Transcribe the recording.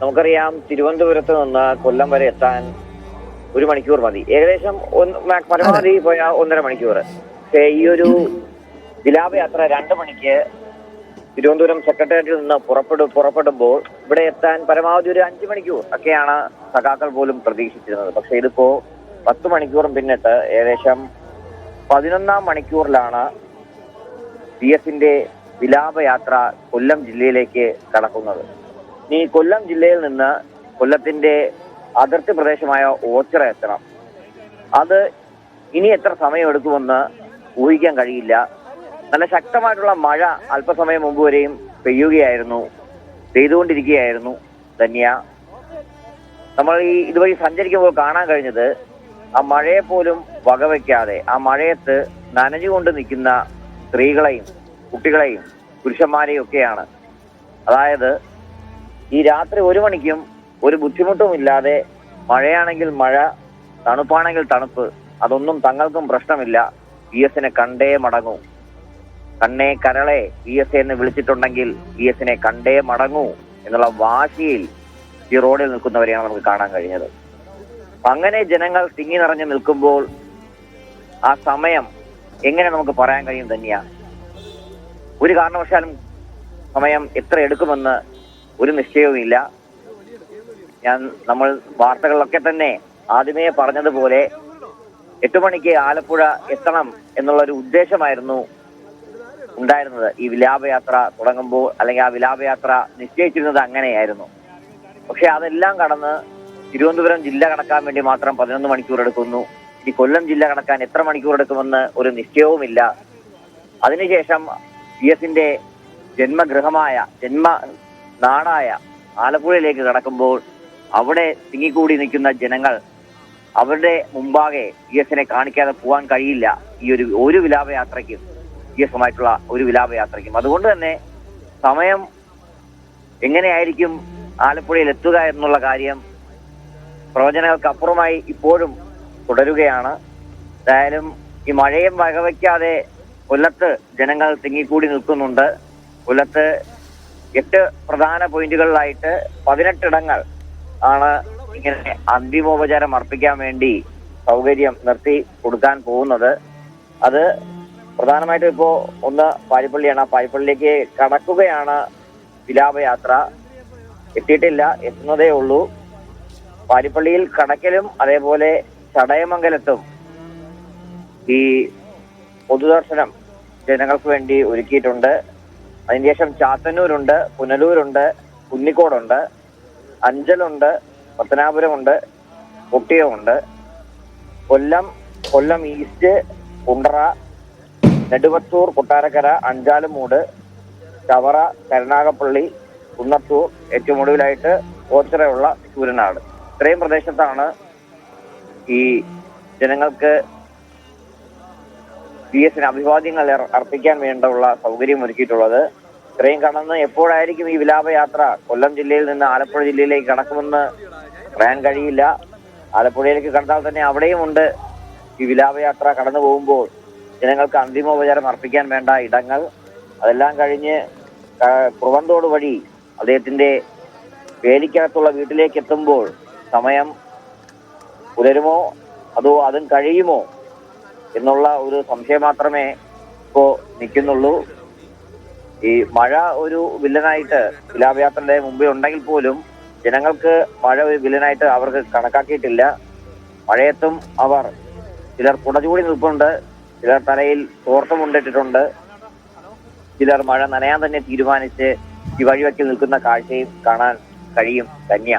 നമുക്കറിയാം തിരുവനന്തപുരത്ത് നിന്ന് കൊല്ലം വരെ എത്താൻ ഒരു മണിക്കൂർ മതി. ഏകദേശം ഒന്ന് പരമാവധി പോയ ഒന്നര മണിക്കൂർ പക്ഷേ ഈ ഒരു വിലാപയാത്ര രണ്ട് മണിക്ക് തിരുവനന്തപുരം സെക്രട്ടേറിയറ്റിൽ നിന്ന് പുറപ്പെടു പുറപ്പെടുമ്പോൾ ഇവിടെ എത്താൻ പരമാവധി ഒരു അഞ്ച് മണിക്കൂർ ഒക്കെയാണ് സഖാക്കൾ പോലും പ്രതീക്ഷിച്ചിരുന്നത്. പക്ഷെ ഇതിപ്പോ പത്ത് മണിക്കൂറും പിന്നിട്ട് ഏകദേശം പതിനൊന്നാം മണിക്കൂറിലാണ് പി എഫിന്റെ വിലാപയാത്ര കൊല്ലം ജില്ലയിലേക്ക് കടക്കുന്നത്. ഇനി കൊല്ലം ജില്ലയിൽ നിന്ന് കൊല്ലത്തിന്റെ അതിർത്തി പ്രദേശമായ ഓച്ചിറ എത്തണം. അത് ഇനി എത്ര സമയമെടുക്കുമെന്ന് ഊഹിക്കാൻ കഴിയില്ല. നല്ല ശക്തമായിട്ടുള്ള മഴ അല്പസമയം മുമ്പ് വരെയും പെയ്യുകയായിരുന്നു. പെയ്തുകൊണ്ടിരിക്കുകയായിരുന്നു ധന്യ. നമ്മൾ ഈ ഇതുവഴി സഞ്ചരിക്കുമ്പോൾ കാണാൻ കഴിഞ്ഞത് ആ മഴയെ പോലും വകവയ്ക്കാതെ ആ മഴയത്ത് നനഞ്ഞുകൊണ്ട് നിൽക്കുന്ന സ്ത്രീകളെയും കുട്ടികളെയും പുരുഷന്മാരെയും ഒക്കെയാണ്. അതായത് ഈ രാത്രി ഒരു മണിക്കും ഒരു ബുദ്ധിമുട്ടും ഇല്ലാതെ മഴയാണെങ്കിൽ മഴ തണുപ്പാണെങ്കിൽ തണുപ്പ് അതൊന്നും തങ്ങൾക്കും പ്രശ്നമില്ല. പി എസിനെ കണ്ടേ മടങ്ങൂ. കണ്ണേ കരളെ പി എസ് എന്ന് വിളിച്ചിട്ടുണ്ടെങ്കിൽ പി എസിനെ കണ്ടേ മടങ്ങൂ എന്നുള്ള വാശിയിൽ ഈ റോഡിൽ നിൽക്കുന്നവരെയാണ് നമുക്ക് കാണാൻ കഴിഞ്ഞത്. അങ്ങനെ ജനങ്ങൾ തിങ്ങി നിറഞ്ഞു നിൽക്കുമ്പോൾ ആ സമയം എങ്ങനെ നമുക്ക് പറയാൻ കഴിയും തന്നെയാ ഒരു കാരണവശാലും സമയം എത്ര എടുക്കുമെന്ന് ഒരു നിശ്ചയവുമില്ല. ഞാൻ നമ്മൾ വാർത്തകളിലൊക്കെ തന്നെ ആദ്യമേ പറഞ്ഞതുപോലെ എട്ടു മണിക്ക് ആലപ്പുഴ എത്തണം എന്നുള്ള ഒരു ഉദ്ദേശമായിരുന്നു ഉണ്ടായിരുന്നത്. ഈ വിലാപയാത്ര തുടങ്ങുമ്പോൾ അല്ലെങ്കിൽ ആ വിലാപയാത്ര നിശ്ചയിച്ചിരുന്നത് അങ്ങനെയായിരുന്നു. പക്ഷെ അതെല്ലാം കടന്ന് തിരുവനന്തപുരം ജില്ല കടക്കാൻ വേണ്ടി മാത്രം പതിനൊന്ന് മണിക്കൂർ എടുക്കുന്നു. ഈ കൊല്ലം ജില്ല കടക്കാൻ എത്ര മണിക്കൂർ എടുക്കുമെന്ന് ഒരു നിശ്ചയവുമില്ല. അതിനുശേഷം പി എസിന്റെ ജന്മഗൃഹമായ ജന്മ നാടായ ആലപ്പുഴയിലേക്ക് കടക്കുമ്പോൾ അവിടെ തിങ്ങിക്കൂടി നിൽക്കുന്ന ജനങ്ങൾ അവരുടെ മുമ്പാകെ ഇ എസിനെ കാണിക്കാതെ പോകാൻ കഴിയില്ല. ഈ ഒരു ഒരു വിലാപയാത്രയ്ക്കും ഇ എസുമായിട്ടുള്ള ഒരു വിലാപയാത്രയ്ക്കും. അതുകൊണ്ട് തന്നെ സമയം എങ്ങനെയായിരിക്കും ആലപ്പുഴയിൽ എത്തുക എന്നുള്ള കാര്യം പ്രവചനങ്ങൾക്കപ്പുറമായി ഇപ്പോഴും തുടരുകയാണ്. എന്തായാലും ഈ മഴയും വകവയ്ക്കാതെ കൊല്ലത്ത് ജനങ്ങൾ തിങ്ങിക്കൂടി നിൽക്കുന്നുണ്ട്. കൊല്ലത്ത് എട്ട് പ്രധാന പോയിന്റുകളിലായിട്ട് പതിനെട്ടിടങ്ങൾ ആണ് ഇങ്ങനെ അന്തിമോപചാരം അർപ്പിക്കാൻ വേണ്ടി സൗകര്യം നിർത്തി കൊടുക്കാൻ പോകുന്നത്. അത് പ്രധാനമായിട്ടും ഇപ്പോ ഒന്ന് പാരിപ്പള്ളിയാണ്. ആ പാരിപ്പള്ളിയിലേക്ക് കടക്കുകയാണ് വിലാപയാത്ര. എത്തിയിട്ടില്ല എത്തുന്നതേ ഉള്ളൂ. പാരിപ്പള്ളിയിൽ കടക്കലും അതേപോലെ ചടയമംഗലത്തും ഈ പൊതുദർശനം ജനങ്ങൾക്ക് വേണ്ടി ഒരുക്കിയിട്ടുണ്ട്. അതിനുശേഷം ചാത്തന്നൂരുണ്ട് പുനലൂരുണ്ട് കുന്നിക്കോടുണ്ട് അഞ്ചലുണ്ട് പത്തനാപുരമുണ്ട് കുട്ടിയമുണ്ട് കൊല്ലം കൊല്ലം ഈസ്റ്റ് കുണ്ടറ നെടുവത്തൂർ കൊട്ടാരക്കര അഞ്ചാലുമൂട് ചവറ കരുനാഗപ്പള്ളി കുന്നത്തൂർ ഏറ്റവും ഒടുവിലായിട്ട് ഓച്ചിറയുള്ള സൂര്യനാട് ഇത്രയും പ്രദേശത്താണ് ഈ ജനങ്ങൾക്ക് പി എസിന് അഭിവാദ്യങ്ങൾ അർ- അർപ്പിക്കാൻ വേണ്ടുള്ള സൗകര്യം ഒരുക്കിയിട്ടുള്ളത്. ഇത്രയും കടന്ന് എപ്പോഴായിരിക്കും ഈ വിലാപയാത്ര? കൊല്ലം ജില്ലയിൽ നിന്ന് ആലപ്പുഴ ജില്ലയിലേക്ക് കടക്കുമെന്ന് പറയാൻ കഴിയില്ല. ആലപ്പുഴയിലേക്ക് കടന്നാൽ തന്നെ അവിടെയും ഉണ്ട് ഈ വിലാപയാത്ര. കടന്നു പോകുമ്പോൾ ജനങ്ങൾക്ക് അന്തിമോപചാരം അർപ്പിക്കാൻ വേണ്ട ഇടങ്ങൾ. അതെല്ലാം കഴിഞ്ഞ് കുറവന്തോട് വഴി അദ്ദേഹത്തിന്റെ വേലിക്കകത്തുള്ള വീട്ടിലേക്ക് എത്തുമ്പോൾ സമയം പുലരുമോ? അതോ അതും കഴിയുമോ? എന്നുള്ള ഒരു സംശയം മാത്രമേ ഇപ്പോ നിൽക്കുന്നുള്ളൂ. ഈ മഴ ഒരു വില്ലനായിട്ട് വിലാപയാത്രയുടെ മുമ്പേ ഉണ്ടെങ്കിൽ പോലും ജനങ്ങൾക്ക് മഴ ഒരു വില്ലനായിട്ട് അവർക്ക് കണക്കാക്കിയിട്ടില്ല. മഴയത്തും അവർ ചിലർ കുടചൂടി നിൽപ്പുണ്ട് ചിലർ തലയിൽ തോർത്തം കൊണ്ടിട്ടിട്ടുണ്ട്. ചിലർ മഴ നനയാൻ തന്നെ തീരുമാനിച്ച് ഈ വഴിവെക്കിൽ നിൽക്കുന്ന കാഴ്ചയും കാണാൻ കഴിയും. ധന്യ.